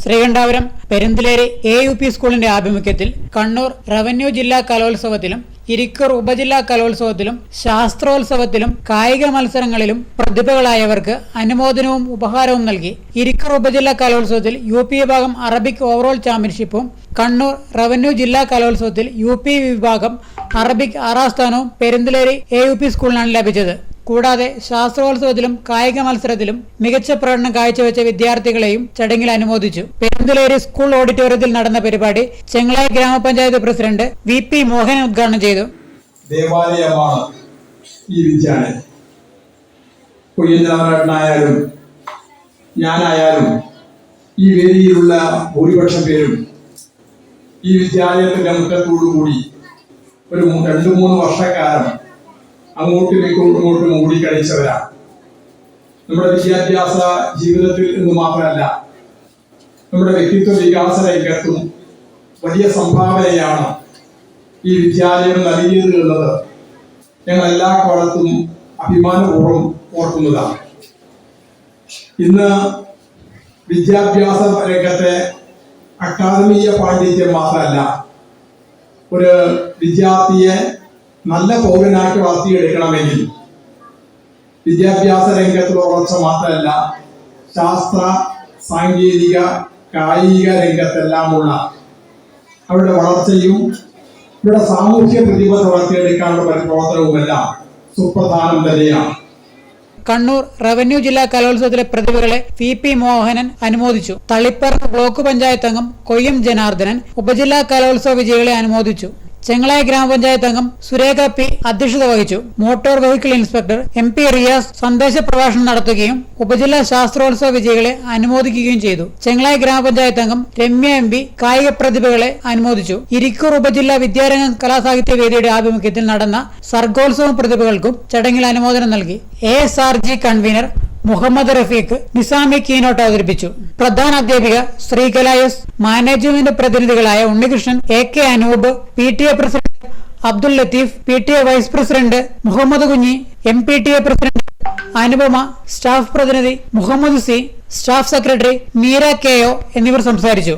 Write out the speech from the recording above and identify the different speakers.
Speaker 1: Sreekandapuram Perunthaleri A U P സ്കൂളിന്റെ ആഭിമുഖ്യത്തിൽ Kannur revenue ജില്ലാ കലോത്സവത്തിലും ഇരിക്കൂർ ഉപജില്ലാ കലോത്സവത്തിലും ശാസ്ത്രോത്സവത്തിലും കായിക മത്സരങ്ങളിലും പ്രതിഭകളായവർക്ക് അനുമോദനവും ഉപഹാരവും നൽകി ഇരിക്കൂർ ഉപജില്ലാ കലോത്സവത്തിൽ യു പി വിഭാഗം അറബിക് ഓവറോൾ ചാമ്പ്യൻഷിപ്പും കണ്ണൂർ റവന്യൂ ജില്ലാ കലോത്സവത്തിൽ യു പി വിഭാഗം അറബിക് ആറാം സ്ഥാനവും പെരുന്തലേരി എ യു പി സ്കൂളിനാണ് ലഭിച്ചത്. കൂടാതെ ശാസ്ത്രോത്സവത്തിലും കായിക മത്സരത്തിലും മികച്ച പ്രകടനം കാഴ്ചവെച്ച വിദ്യാർത്ഥികളെയും ചടങ്ങിൽ അനുമോദിച്ചു. പെരുന്തലേരി സ്കൂൾ ഓഡിറ്റോറിയത്തിൽ നടന്ന പരിപാടി ചെങ്ങളായി ഗ്രാമപഞ്ചായത്ത് പ്രസിഡന്റ് വി പി മോഹൻ ഉദ്ഘാടനം ചെയ്തു.
Speaker 2: ദേവാലയമാണ് ഈ വിദ്യാലയം. ഞാനായാലും ഈ വേദിയിലുള്ള ഭൂരിപക്ഷം പേരും ഈ വിദ്യാലയത്തിന്റെ മുറ്റത്തോടുകൂടി ഒരു രണ്ടു മൂന്ന് വർഷക്കാലം അങ്ങോട്ടും ഇങ്ങോട്ടും ഓടിക്കളിച്ചവരാണ് നമ്മുടെ വിദ്യാഭ്യാസ ജീവിതത്തിൽ എന്ന് മാത്രമല്ല നമ്മുടെ വ്യക്തിത്വ വികാസ രംഗത്തും വലിയ സംഭാവനയാണ് ഈ വിദ്യാലയം നൽകിയത് എന്നത് ഞങ്ങൾ എല്ലാ കാലത്തും അഭിമാനപൂർവം ഓർക്കുന്നതാണ്. ഇന്ന് വിദ്യാഭ്യാസ രംഗത്തെ അക്കാദമിക പാണ്ഡിത്യം മാത്രമല്ല ഒരു വിദ്യാർത്ഥിയെ നല്ല പൗരനായിട്ട് വളർത്തിയെടുക്കണമെങ്കിൽ വിദ്യാഭ്യാസ രംഗത്തുള്ള വളർച്ച മാത്രമല്ല ശാസ്ത്ര സാങ്കേതിക കായിക രംഗത്തെല്ലാമുള്ള അവരുടെ വളർച്ചയും ഇവിടെ സാമൂഹ്യ പ്രതിബദ്ധ വളർത്തിയെടുക്കാനുള്ള പരിപ്രവർത്തനവുമെല്ലാം സുപ്രധാനം തന്നെയാണ്.
Speaker 1: കണ്ണൂർ റവന്യൂ ജില്ലാ കലോത്സവത്തിലെ പ്രതിഭകളെ വി പി മോഹനൻ അനുമോദിച്ചു. തളിപ്പറമ്പ് ബ്ലോക്ക് പഞ്ചായത്ത് അംഗം കൊയ്യം ജനാർദ്ദനൻ ഉപജില്ലാ കലോത്സവ വിജയികളെ അനുമോദിച്ചു. ചെങ്ങളായി ഗ്രാമപഞ്ചായത്ത് അംഗം സുരേഖ പി അധ്യക്ഷത വഹിച്ചു. Motor vehicle inspector M P Riyas സന്ദേശ പ്രഭാഷണം നടത്തുകയും ഉപജില്ലാ ശാസ്ത്രോത്സവ വിജയികളെ അനുമോദിക്കുകയും ചെയ്തു. ചെങ്ങളായ ഗ്രാമപഞ്ചായത്ത് അംഗം രമ്യ എം പി കായിക പ്രതിഭകളെ അനുമോദിച്ചു. ഇരിക്കൂർ ഉപജില്ലാ വിദ്യാരംഗം കലാസാഹിത്യ വേദിയുടെ ആഭിമുഖ്യത്തിൽ നടന്ന സർഗോത്സവ പ്രതിഭകൾക്കും ചടങ്ങിൽ അനുമോദനം നൽകി. A S R G convener Muhammad Rafeeq Nizami keynote അവതരിപ്പിച്ചു. പ്രധാന അധ്യാപിക Sreekala S management പ്രതിനിധികളായ Unnikrishnan A K Anoop P T A president Abdul Latheef P T A vice president Muhammad Kunhi M P T A president Anupama staff പ്രതിനിധി Muhammad C staff secretary Meera K O എന്നിവർ സംസാരിച്ചു.